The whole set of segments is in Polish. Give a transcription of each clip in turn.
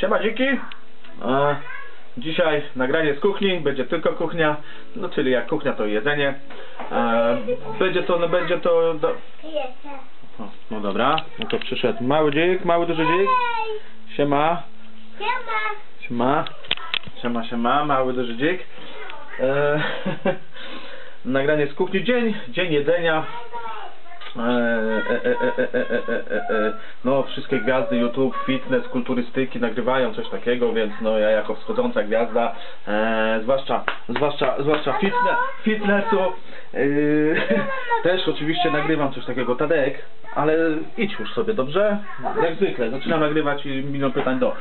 Siema dziki. E, dzisiaj nagranie z kuchni, będzie tylko kuchnia, no czyli jak kuchnia to jedzenie. E, będzie to, no będzie to... Do... O, no dobra, no to przyszedł mały dzik, mały duży dzik. Siema, siema, siema, siema, mały duży dzik. E, nagranie z kuchni, dzień, dzień jedzenia. No wszystkie gwiazdy YouTube, fitness, kulturystyki nagrywają coś takiego, więc no ja jako wschodząca gwiazda, e, zwłaszcza, zwłaszcza, zwłaszcza fitne, fitnessu, e, też oczywiście nagrywam coś takiego, Tadek, ale idź już sobie, dobrze? Jak zwykle, zaczynam nagrywać i milion pytań do.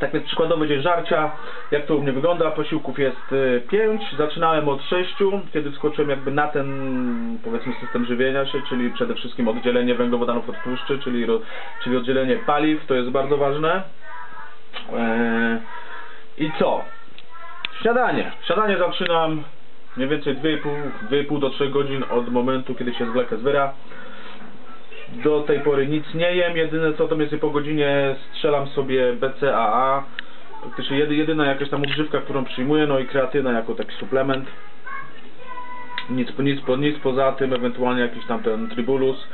Tak więc przykładowy dzień żarcia, jak to u mnie wygląda, posiłków jest 5, zaczynałem od 6, kiedy wskoczyłem jakby na ten powiedzmy system żywienia się, czyli przede wszystkim oddzielenie węglowodanów od tłuszczy, czyli, czyli oddzielenie paliw, to jest bardzo ważne. Eee, I co? Śniadanie. Śniadanie zaczynam mniej więcej 2,5 do 3 godzin od momentu, kiedy się zwlekę z. Do tej pory nic nie jem, jedyne co to jest po godzinie strzelam sobie BCAA. Praktycznie jedy, jedyna jakaś tam odżywka, którą przyjmuję, no i kreatyna jako taki suplement. Nic, nic, nic poza tym, ewentualnie jakiś tam ten tribulus.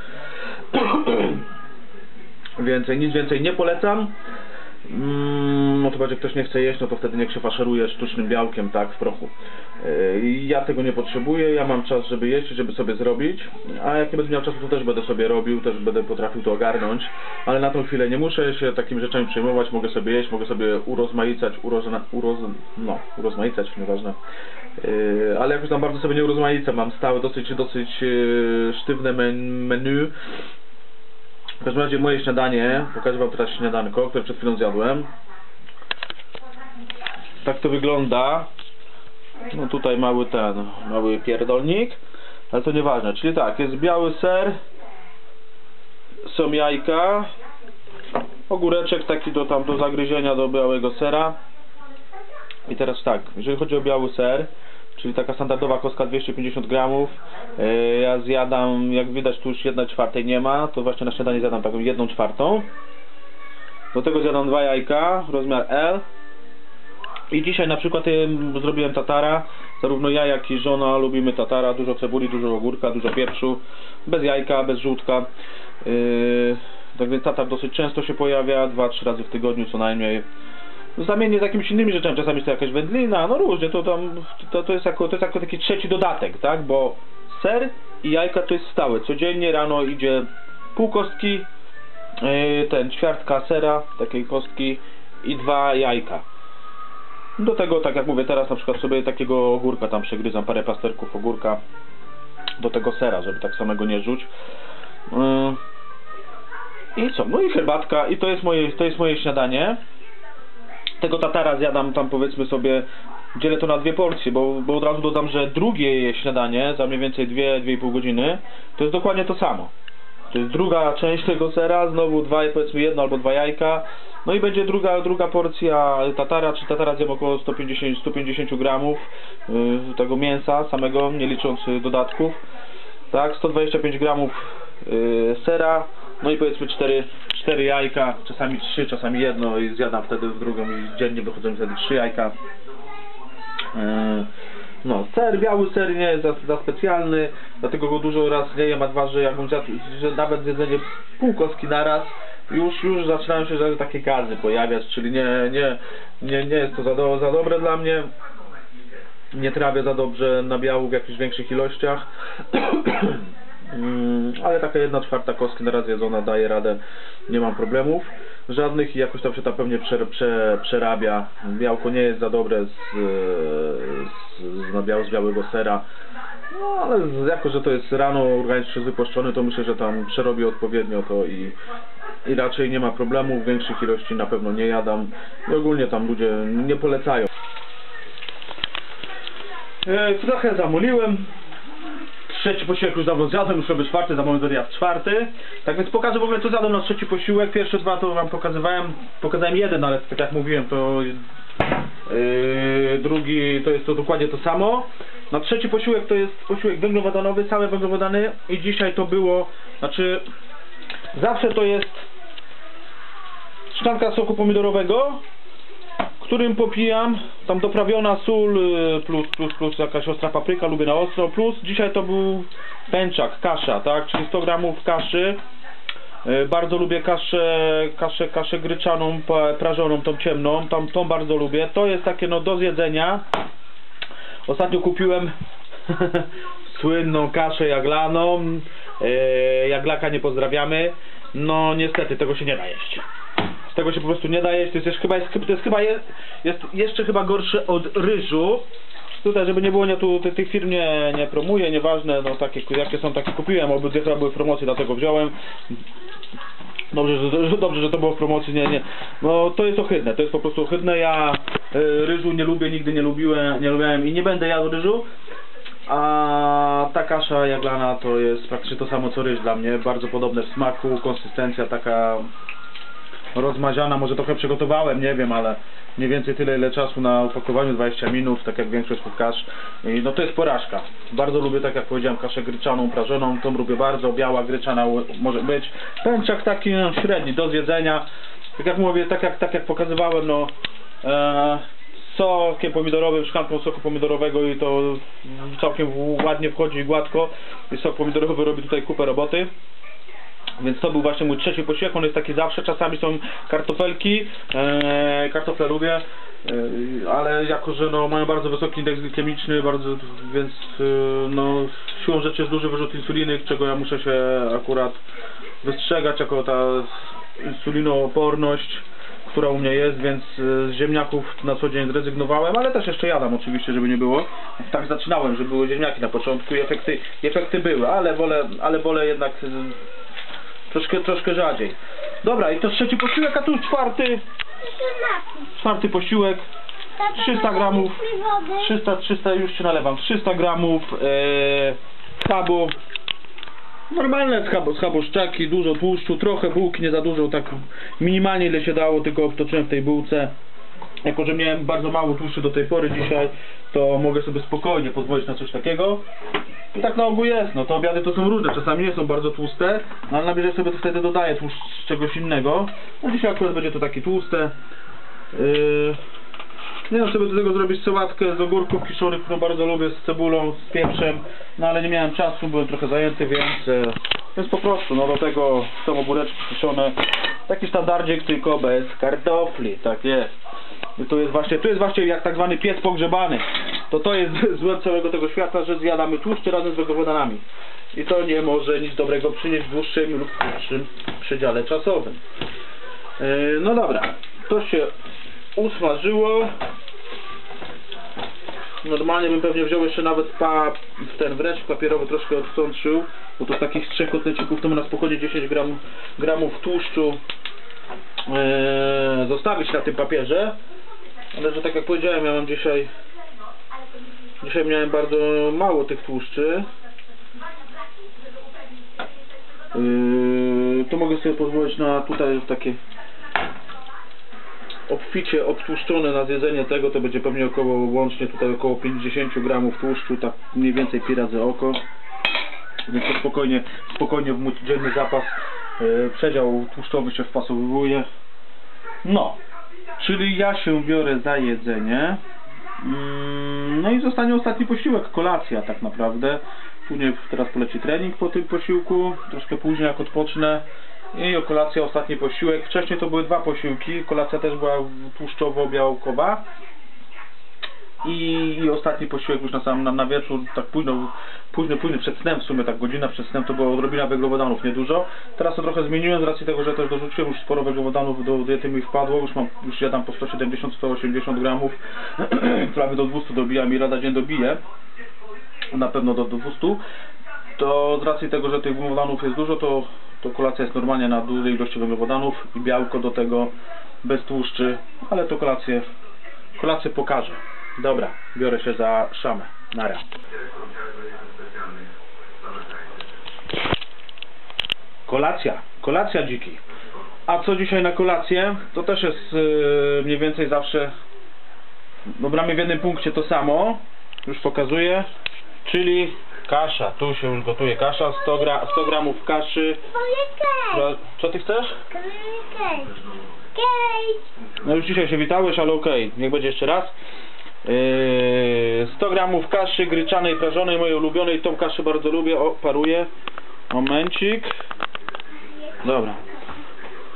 więcej, nic więcej nie polecam. Mm, no to bardziej ktoś nie chce jeść, no to wtedy niech się faszeruje sztucznym białkiem, tak, w prochu. Yy, Ja tego nie potrzebuję, ja mam czas, żeby jeść, żeby sobie zrobić, a jak nie będę miał czasu, to też będę sobie robił, też będę potrafił to ogarnąć, ale na tą chwilę nie muszę się takimi rzeczami przejmować, mogę sobie jeść, mogę sobie urozmaicać, urozna, uroz, no, urozmaicać, nieważne, yy, ale jakoś tam bardzo sobie nie urozmaicam, mam stałe, dosyć, dosyć yy, sztywne men, menu, w każdym razie moje śniadanie, pokażę wam teraz śniadanko, które przed chwilą zjadłem. Tak to wygląda. No tutaj mały ten, mały pierdolnik, ale to nieważne. Czyli tak, jest biały ser, są jajka, ogóreczek taki do tam do zagryzienia do białego sera. I teraz tak, jeżeli chodzi o biały ser, czyli taka standardowa kostka 250 gramów, yy, ja zjadam, jak widać tu już 1 czwartej nie ma, to właśnie na śniadanie zjadam taką 1 czwartą. Do tego zjadam dwa jajka, rozmiar L. I dzisiaj na przykład zrobiłem tatara. Zarówno ja, jak i żona lubimy tatara. Dużo cebuli, dużo ogórka, dużo pieprzu. Bez jajka, bez żółtka. Yy, tak więc tatar dosyć często się pojawia. Dwa, trzy razy w tygodniu co najmniej. Zamiennie z jakimiś innymi rzeczami. Czasami jest to jakaś wędlina. No różnie. To tam, to, to, jest jako, to jest jako taki trzeci dodatek, tak? Bo ser i jajka to jest stałe. Codziennie rano idzie pół kostki, yy, ten ćwiartka sera, takiej kostki i dwa jajka. Do tego, tak jak mówię, teraz na przykład sobie takiego ogórka tam przegryzam, parę plasterków ogórka do tego sera, żeby tak samego nie rzuć. Yy. I co? No i herbatka i to jest moje, to jest moje śniadanie. Tego tatara zjadam tam powiedzmy sobie, dzielę to na dwie porcje, bo, bo od razu dodam, że drugie śniadanie za mniej więcej 2-2,5 godziny to jest dokładnie to samo. To jest druga część tego sera, znowu dwa, powiedzmy jedno albo dwa jajka. No i będzie druga, druga porcja tatara, czy tatara zjem około 150, 150 gramów yy, tego mięsa samego, nie licząc y, dodatków. Tak, 125 gramów yy, sera, no i powiedzmy 4, 4 jajka, czasami 3, czasami jedno i zjadam wtedy w drugą i dziennie wychodzą wtedy 3 jajka. No, ser, biały ser nie jest za, za specjalny, dlatego go dużo raz nie jem, a dwa, że zjadł, że nawet zjedzenie pół kostki na raz, już, już zaczynają się takie gazy pojawiać, czyli nie, nie, nie, nie jest to za, do, za dobre dla mnie. Nie trawię za dobrze nabiału w jakichś większych ilościach. Mm, ale taka jedna czwarta kostki na raz jedzona daje radę, nie mam problemów żadnych i jakoś tam się to pewnie prze, prze, przerabia. Białko nie jest za dobre z, z, z, z białego sera. No ale jako, że to jest rano organizm jeszcze wypłaszczony, to myślę, że tam przerobię odpowiednio to i, i raczej nie ma problemu. W większych ilości na pewno nie jadam i ogólnie tam ludzie nie polecają. E, trochę zamuliłem. Trzeci posiłek już dawno zjadłem, już robię czwarty, za moment zjadł czwarty. Tak więc pokażę w ogóle co zjadłem na trzeci posiłek. Pierwsze dwa to wam pokazywałem, pokazałem jeden, ale tak jak mówiłem to yy, drugi to jest to dokładnie to samo. Na trzeci posiłek to jest posiłek węglowodanowy, całe węglowodany i dzisiaj to było, znaczy zawsze to jest szklanka soku pomidorowego, którym popijam, tam doprawiona sól y, plus, plus, plus jakaś ostra papryka, lubię na ostro, plus dzisiaj to był pęczak, kasza, tak, czyli 100 gramów kaszy. Y, Bardzo lubię kaszę, kaszę, kaszę gryczaną, prażoną, tą ciemną, tą, tą bardzo lubię. To jest takie no do zjedzenia. Ostatnio kupiłem słynną kaszę jaglaną. E, jaglaka nie pozdrawiamy. No niestety tego się nie da jeść. Z tego się po prostu nie da jeść. To jest, chyba, jest, to jest chyba jest, jest jeszcze chyba gorsze od ryżu. Tutaj, żeby nie było, nie tu ty- tych firm nie, nie promuję, nieważne, no takie, jakie są, takie kupiłem, obydwie chyba były w promocji, dlatego wziąłem. Dobrze, że, dobrze, że to było w promocji, nie, nie. No to jest ohydne, to jest po prostu ohydne. Ja y, ryżu nie lubię, nigdy nie lubiłem, nie lubiłem i nie będę jadł ryżu. A ta kasza jaglana to jest praktycznie to samo co ryż dla mnie. Bardzo podobne w smaku, konsystencja taka rozmaziana, może trochę przygotowałem, nie wiem, ale mniej więcej tyle ile czasu na opakowaniu, 20 minut, tak jak większość kasz. No to jest porażka. Bardzo lubię, tak jak powiedziałem, kaszę gryczaną, prażoną, tą lubię bardzo, biała gryczana może być. Pęczak taki no, średni, do zjedzenia. Tak jak mówię, tak jak, tak jak pokazywałem, no e, sokiem pomidorowym, szklanką soku pomidorowego i to całkiem ładnie wchodzi i gładko. I sok pomidorowy robi tutaj kupę roboty. Więc to był właśnie mój trzeci posiłek, on jest taki zawsze, czasami są kartofelki, e, kartofle lubię, e, ale jako, że no, mają bardzo wysoki indeks glikemiczny, bardzo, więc e, no, siłą rzeczy jest duży wyrzut insuliny, czego ja muszę się akurat wystrzegać, jako ta insulinooporność, która u mnie jest, więc e, z ziemniaków na co dzień zrezygnowałem, ale też jeszcze jadam oczywiście, żeby nie było. Tak zaczynałem, że były ziemniaki na początku i efekty, efekty były, ale wolę, ale wolę jednak Troszkę, troszkę rzadziej. Dobra, i to trzeci posiłek, a tu czwarty, czwarty posiłek. 300 gramów. 300, 300, już się nalewam. 300 gramów e, schabu. Normalne schabu, schaboszczaki, dużo tłuszczu, trochę bułki, nie za dużo, tak minimalnie ile się dało, tylko obtoczyłem w tej bułce. Jako, że miałem bardzo mało tłuszczu do tej pory dzisiaj, to mogę sobie spokojnie pozwolić na coś takiego. I tak na ogół jest, no to obiady to są różne, czasami nie są bardzo tłuste, no ale na bieżąco sobie to wtedy dodaję tłuszcz z czegoś innego. No dzisiaj akurat będzie to takie tłuste. Yy, nie wiem, sobie do tego zrobić sałatkę z ogórków kiszonych, którą bardzo lubię, z cebulą, z pieprzem, no ale nie miałem czasu, byłem trochę zajęty, więc, e, więc po prostu, no do tego są ogóreczki kiszone, taki standardzik, tylko bez kartofli, tak jest. I tu jest właśnie, tu jest właśnie jak tak zwany piec pogrzebany. To to jest złem całego tego świata, że zjadamy tłuszcze razem z węglowodanami. I to nie może nic dobrego przynieść w dłuższym lub krótszym przedziale czasowym. Yy, no dobra, to się usmażyło. Normalnie bym pewnie wziął jeszcze nawet pa, w ten wręcz papierowy troszkę odtrącił, bo to z takich trzech kotlecików to mu na spokojnie 10 gram, gramów tłuszczu e, zostawić na tym papierze. Ale że tak jak powiedziałem, ja mam dzisiaj dzisiaj miałem bardzo mało tych tłuszczy. Yy, to mogę sobie pozwolić na tutaj takie obficie obtłuszczone na zjedzenie tego, to będzie pewnie około łącznie tutaj około 50 gramów tłuszczu, tak mniej więcej pi razy oko. Więc to spokojnie, spokojnie w mój dzienny zapas yy, przedział tłuszczowy się wpasowuje. No, czyli ja się biorę za jedzenie. Mm, No i zostanie ostatni posiłek, kolacja tak naprawdę. Później teraz poleci trening po tym posiłku, troszkę później jak odpocznę. I kolacja ostatni posiłek. Wcześniej to były dwa posiłki. Kolacja też była tłuszczowo-białkowa. I, I ostatni posiłek już na sam na, na wieczór, tak późno, późno, późno przed snem w sumie, tak godzina przed snem to było odrobina węglowodanów, niedużo. Teraz to trochę zmieniłem z racji tego, że też dorzuciłem już sporo węglowodanów do diety mi wpadło, już mam, już jadam po 170-180 gramów, prawie do 200 dobijam i rada dzień dobiję, na pewno do, do 200. To z racji tego, że tych węglowodanów jest dużo, to, to kolacja jest normalnie na dużej ilości węglowodanów i białko do tego bez tłuszczy, ale to kolację, kolację pokażę. Dobra, biorę się za szamę. Nara. Kolacja. Kolacja dziki. A co dzisiaj na kolację? To też jest yy, mniej więcej zawsze no bramy w jednym punkcie to samo. Już pokazuję. Czyli Kasza, tu się już gotuje kasza, 100, gra, 100 gramów kaszy. Moje Co ty chcesz? No już dzisiaj się witałeś, ale okej, niech będzie jeszcze raz. Yy, 100 gramów kaszy gryczanej, prażonej, mojej ulubionej, tą kaszę bardzo lubię, o, paruję. Momencik. Dobra.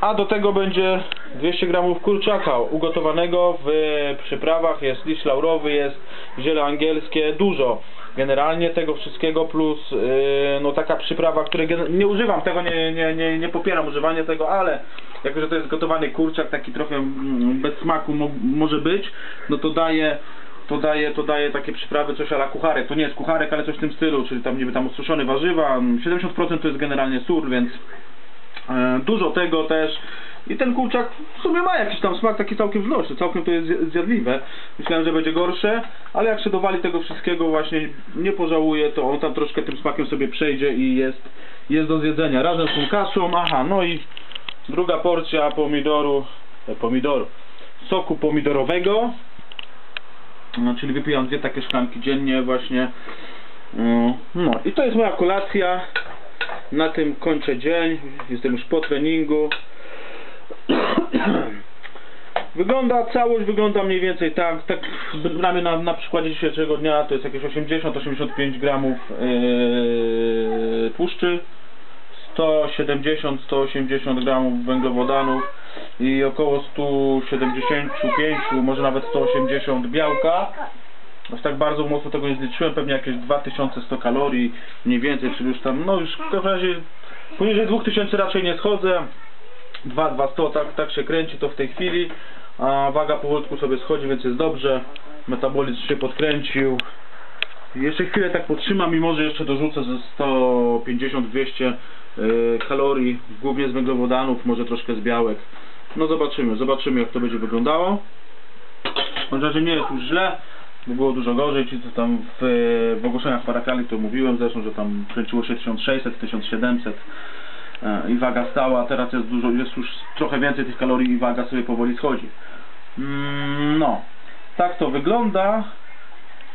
A do tego będzie 200 gramów kurczaka ugotowanego w przyprawach, jest liść laurowy, jest ziele angielskie, dużo. Generalnie tego wszystkiego plus yy, no taka przyprawa, której nie używam tego, nie, nie, nie, nie popieram używania tego, ale jako, że to jest gotowany kurczak, taki trochę mm, bez smaku mo może być, no to daje to daje, to daje takie przyprawy coś ala kucharek, to nie jest kucharek, ale coś w tym stylu, czyli tam niby tam ususzone warzywa, 70% to jest generalnie sól, więc E, Dużo tego też. I ten kurczak w sumie ma jakiś tam smak taki całkiem znośny, całkiem to jest zja- zjadliwe. Myślałem, że będzie gorsze, ale jak się dowali tego wszystkiego właśnie nie pożałuję, to on tam troszkę tym smakiem sobie przejdzie i jest, jest do zjedzenia. Razem z tą kaszą, aha, no i druga porcja pomidoru, e, pomidoru, soku pomidorowego. No, czyli wypijam dwie takie szklanki dziennie właśnie. Mm, No i to jest moja kolacja. Na tym kończę dzień. Jestem już po treningu. Wygląda, całość wygląda mniej więcej tak, tak na, na przykładzie dzisiejszego dnia to jest jakieś 80-85 gramów yy, tłuszczy, 170-180 gramów węglowodanów i około 175, może nawet 180 białka. Aż tak bardzo mocno tego nie zliczyłem, pewnie jakieś 2100 kalorii mniej więcej, czyli już tam, no już w każdym razie poniżej 2000 raczej nie schodzę. 2200 tak, tak się kręci to w tej chwili, a waga powolutku sobie schodzi, więc jest dobrze. Metabolizm się podkręcił. Jeszcze chwilę tak potrzymam i może jeszcze dorzucę ze 150-200 yy, kalorii, głównie z węglowodanów, może troszkę z białek. No zobaczymy, zobaczymy jak to będzie wyglądało. W razie nie jest już źle, bo było dużo gorzej, ci co tam w, w ogłoszeniach parakali to mówiłem zresztą, że tam kręciło się 1600, 1700 e, i waga stała, teraz jest dużo, jest już trochę więcej tych kalorii i waga sobie powoli schodzi. Mm, no, tak to wygląda.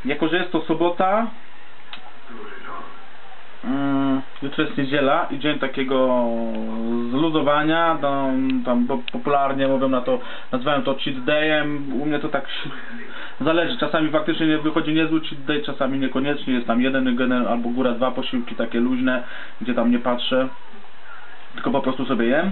Jako, że jest to sobota, Mm, Jutro jest niedziela i dzień takiego zluzowania, tam, tam po- popularnie mówią na to, nazywają to cheat dayem, u mnie to tak zależy, czasami faktycznie nie wychodzi niezły cheat day, czasami niekoniecznie, jest tam jeden gener, albo góra dwa posiłki takie luźne, gdzie tam nie patrzę, tylko po prostu sobie jem.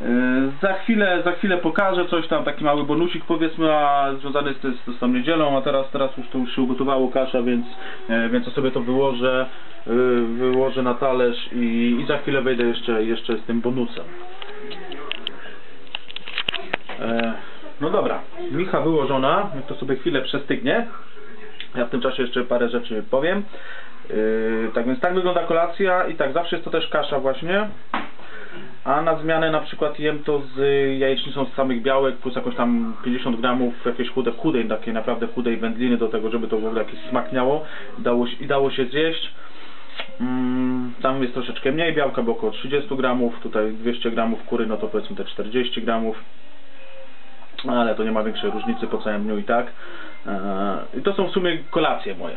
Yy, Za chwilę, za chwilę pokażę coś tam, taki mały bonusik powiedzmy, a związany z, z, z tą niedzielą, a teraz, teraz już to już się ugotowało kasza, więc, e, więc sobie to wyłożę, e, wyłożę na talerz i, i za chwilę wejdę jeszcze, jeszcze z tym bonusem. No dobra, micha wyłożona, to sobie chwilę przestygnie. Ja w tym czasie jeszcze parę rzeczy powiem. Yy, tak więc tak wygląda kolacja i tak zawsze jest to też kasza właśnie. A na zmianę na przykład jem to z jajecznicą z samych białek plus jakoś tam 50 gramów jakiejś chude, chudej, takiej naprawdę chudej wędliny do tego, żeby to w ogóle jakiś smak miało dało, się- i dało się zjeść. Mm, tam jest troszeczkę mniej białka, bo około 30 gramów, tutaj 200 gramów kury, no to powiedzmy te 40 gramów. Ale to nie ma większej różnicy po całym dniu i tak. Eee, I to są w sumie kolacje moje.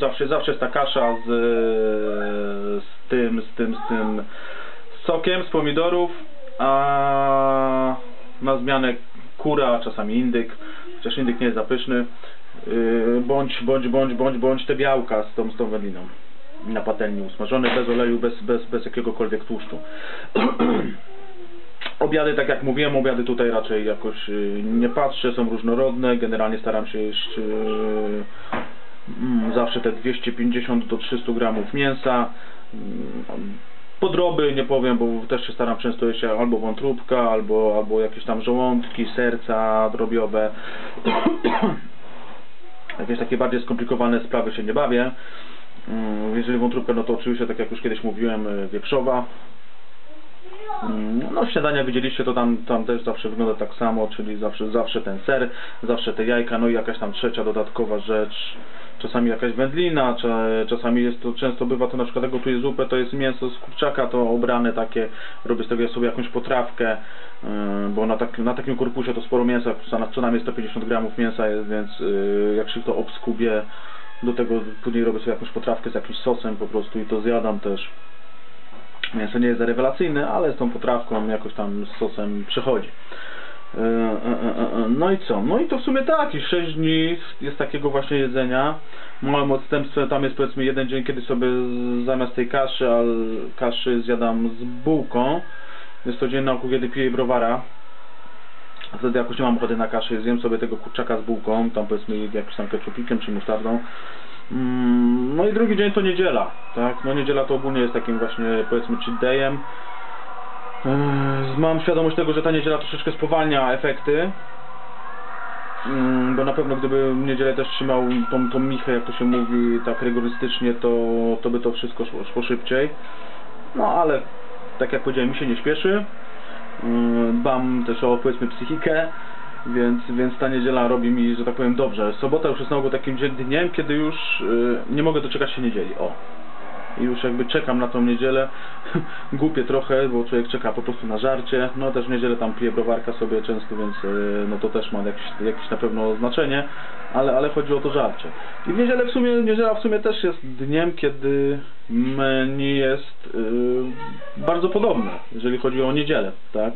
Zawsze, zawsze jest ta kasza z, z tym, z tym, z tym sokiem z pomidorów, a na zmianę kura, czasami indyk, chociaż indyk nie jest zapyszny, yy, bądź, bądź, bądź, bądź, bądź te białka z tą, z tą wędliną. Na patelni usmażone, bez oleju, bez, bez, bez jakiegokolwiek tłuszczu. Obiady, tak jak mówiłem, obiady tutaj raczej jakoś yy, nie patrzę, są różnorodne, generalnie staram się jeść yy, mm, zawsze te 250 do 300 gramów mięsa, mm, podroby nie powiem, bo też się staram często jeść albo wątróbka, albo, albo jakieś tam żołądki, serca drobiowe. Jakieś takie bardziej skomplikowane sprawy się nie bawię. Mm, Jeżeli wątróbka, no to oczywiście, tak jak już kiedyś mówiłem, y, wieprzowa. Mm, No śniadania widzieliście, to tam, tam też zawsze wygląda tak samo, czyli zawsze, zawsze ten ser, zawsze te jajka, no i jakaś tam trzecia dodatkowa rzecz, czasami jakaś wędlina, cza- czasami jest to, często bywa to na przykład jak gotuję zupę, to jest mięso z kurczaka, to obrane takie, robię z tego sobie jakąś potrawkę, yy, bo na, tak, na takim korpusie to sporo mięsa, co na- co najmniej 150 gramów mięsa jest, więc yy, jak się to obskubie, Do tego później robię sobie jakąś potrawkę z jakimś sosem po prostu i to zjadam też. Mięso nie jest rewelacyjne, ale z tą potrawką jakoś tam z sosem przechodzi. E, e, e, No i co? No i to w sumie tak, i 6 dni jest takiego właśnie jedzenia. Małym odstępstwem tam jest powiedzmy jeden dzień, kiedy sobie zamiast tej kaszy, al, kaszy zjadam z bułką. Jest to dzień na oku, kiedy piję browara. Wtedy jakoś nie mam ochoty na kaszę, zjem sobie tego kurczaka z bułką, tam powiedzmy jakimś tam ketchupikiem czy musztardą. Mm, No i drugi dzień to niedziela, tak? No niedziela to ogólnie jest takim właśnie powiedzmy cheat dayem. Eee, Mam świadomość tego, że ta niedziela troszeczkę spowalnia efekty. Mm, Bo na pewno gdyby w niedzielę też trzymał tą, tą michę, jak to się mówi, tak rygorystycznie, to, to by to wszystko szło, szło szybciej. No ale tak jak powiedziałem, mi się nie śpieszy. Ym, Dbam też o powiedzmy psychikę, więc, więc ta niedziela robi mi, że tak powiem, dobrze. Sobota już jest na ogół takim dniem, kiedy już y, nie mogę doczekać się niedzieli. O. I już jakby czekam na tą niedzielę. Głupie trochę, bo człowiek czeka po prostu na żarcie. No też w niedzielę tam piję browarka sobie często, więc y, no to też ma jakieś, jakieś na pewno znaczenie, ale, ale chodzi o to żarcie. I w niedzielę w sumie, niedziela w sumie też jest dniem, kiedy menu jest y, bardzo podobne, jeżeli chodzi o niedzielę, tak?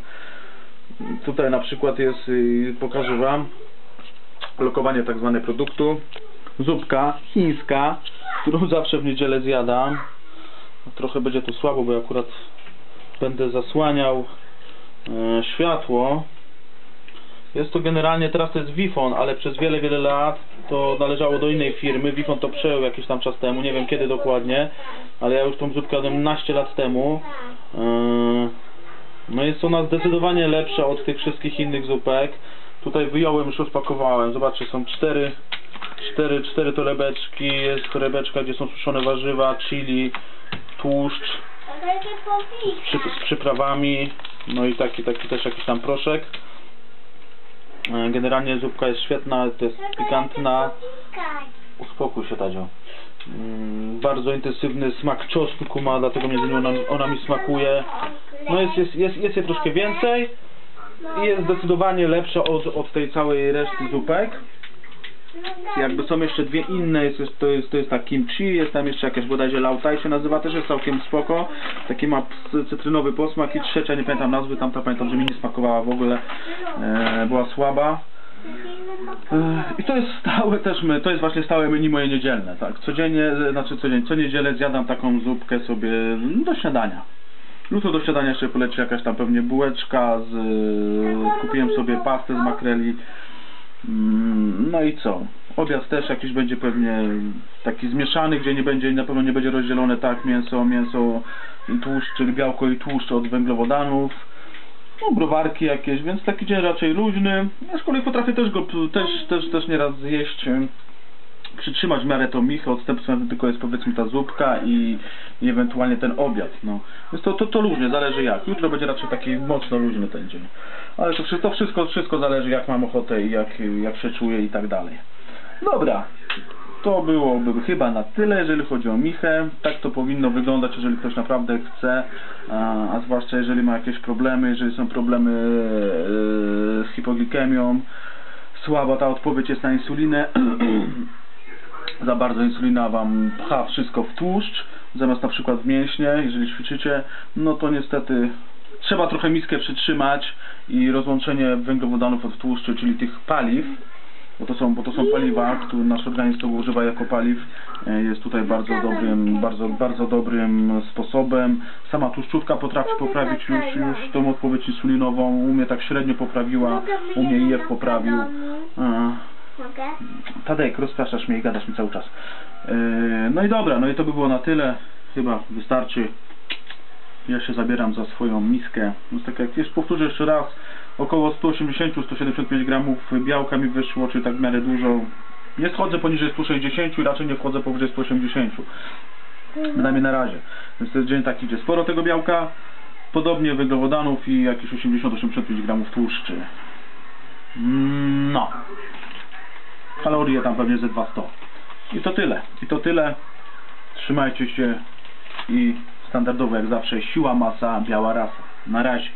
Tutaj na przykład jest, y, pokażę Wam, lokowanie tak zwane produktu. Zupka chińska, którą zawsze w niedzielę zjadam. Trochę będzie tu słabo, bo akurat będę zasłaniał e, światło. Jest to generalnie, teraz to jest Wifon, ale przez wiele, wiele lat to należało do innej firmy. Wifon to przejął jakiś tam czas temu, nie wiem kiedy dokładnie, ale ja już tą zupkę jadłem naście lat temu. E, no jest ona zdecydowanie lepsza od tych wszystkich innych zupek. Tutaj wyjąłem, już rozpakowałem. Zobaczcie, są cztery, cztery, cztery torebeczki. Jest torebeczka, gdzie są suszone warzywa, chili, tłuszcz z, z przyprawami. No i taki, taki też jakiś tam proszek. E, Generalnie zupka jest świetna, to jest pikantna. Uspokój się, Tadzio. Mm, Bardzo intensywny smak czosnku ma, dlatego między innymi ona, ona mi smakuje. No jest, jest, jest, jest jej troszkę więcej i jest zdecydowanie lepsza od, od tej całej reszty zupek. Jakby są jeszcze dwie inne, jest, to, jest, to jest ta kimchi, jest tam jeszcze jakaś bodajże lautai się nazywa, też jest całkiem spoko. Taki ma cy- cytrynowy posmak i trzecia, nie pamiętam nazwy, tamta pamiętam, że mi nie smakowała w ogóle, e, była słaba. I to jest stałe też, my, to jest właśnie stałe menu moje niedzielne, tak. Codziennie, e, znaczy codziennie, co niedzielę zjadam taką zupkę sobie mm, do śniadania. Jutro do śniadania jeszcze poleci jakaś tam pewnie bułeczka, z, e, kupiłem sobie pastę z makreli. Mm, No i co? Obiad też jakiś będzie pewnie taki zmieszany, gdzie nie będzie, na pewno nie będzie rozdzielone tak mięso, mięso tłuszcz, czyli białko i tłuszcz od węglowodanów. No, browarki jakieś, więc taki dzień raczej luźny. Kolei potrafię też go też, też, też nieraz zjeść, em, przytrzymać w miarę tą michę, odstępstwem tylko jest powiedzmy ta zupka i, i ewentualnie ten obiad. No. Więc to, to, to różnie, zależy jak. Jutro będzie raczej taki mocno luźny ten dzień. Ale to wszystko, wszystko, wszystko zależy jak mam ochotę i jak, jak się czuję i tak dalej. Dobra, to byłoby chyba na tyle, jeżeli chodzi o Michę. Tak to powinno wyglądać, jeżeli ktoś naprawdę chce, a, zwłaszcza jeżeli ma jakieś problemy, jeżeli są problemy e, z hipoglikemią, słaba ta odpowiedź jest na insulinę, za bardzo insulina Wam pcha wszystko w tłuszcz, zamiast na przykład w mięśnie, jeżeli ćwiczycie, no to niestety trzeba trochę miskę przytrzymać i rozłączenie węglowodanów od tłuszczu, czyli tych paliw, bo to są, bo to są paliwa, które nasz organizm tego używa jako paliw, e, jest tutaj bardzo dobrym, bardzo, bardzo dobrym sposobem. Sama tłuszczówka potrafi poprawić już, już tą odpowiedź insulinową, u mnie tak średnio poprawiła, u mnie IF poprawił. E? Tadek, rozpraszasz mnie i gadasz mi cały czas. Yy, no i dobra, no i to by było na tyle. Chyba wystarczy. Ja się zabieram za swoją miskę. No tak jak jest, powtórzę jeszcze raz, około 180-175 gramów białka mi wyszło, czyli tak w miarę dużo. Nie schodzę poniżej 160 i raczej nie wchodzę powyżej 180. Przynajmniej na razie. Więc to jest dzień taki, gdzie sporo tego białka, podobnie węglowodanów i jakieś 80-85 gramów tłuszczy. No. Kalorie tam pewnie ze 200. I to tyle. I to tyle. Trzymajcie się i standardowo jak zawsze siła, masa, biała rasa. Na razie.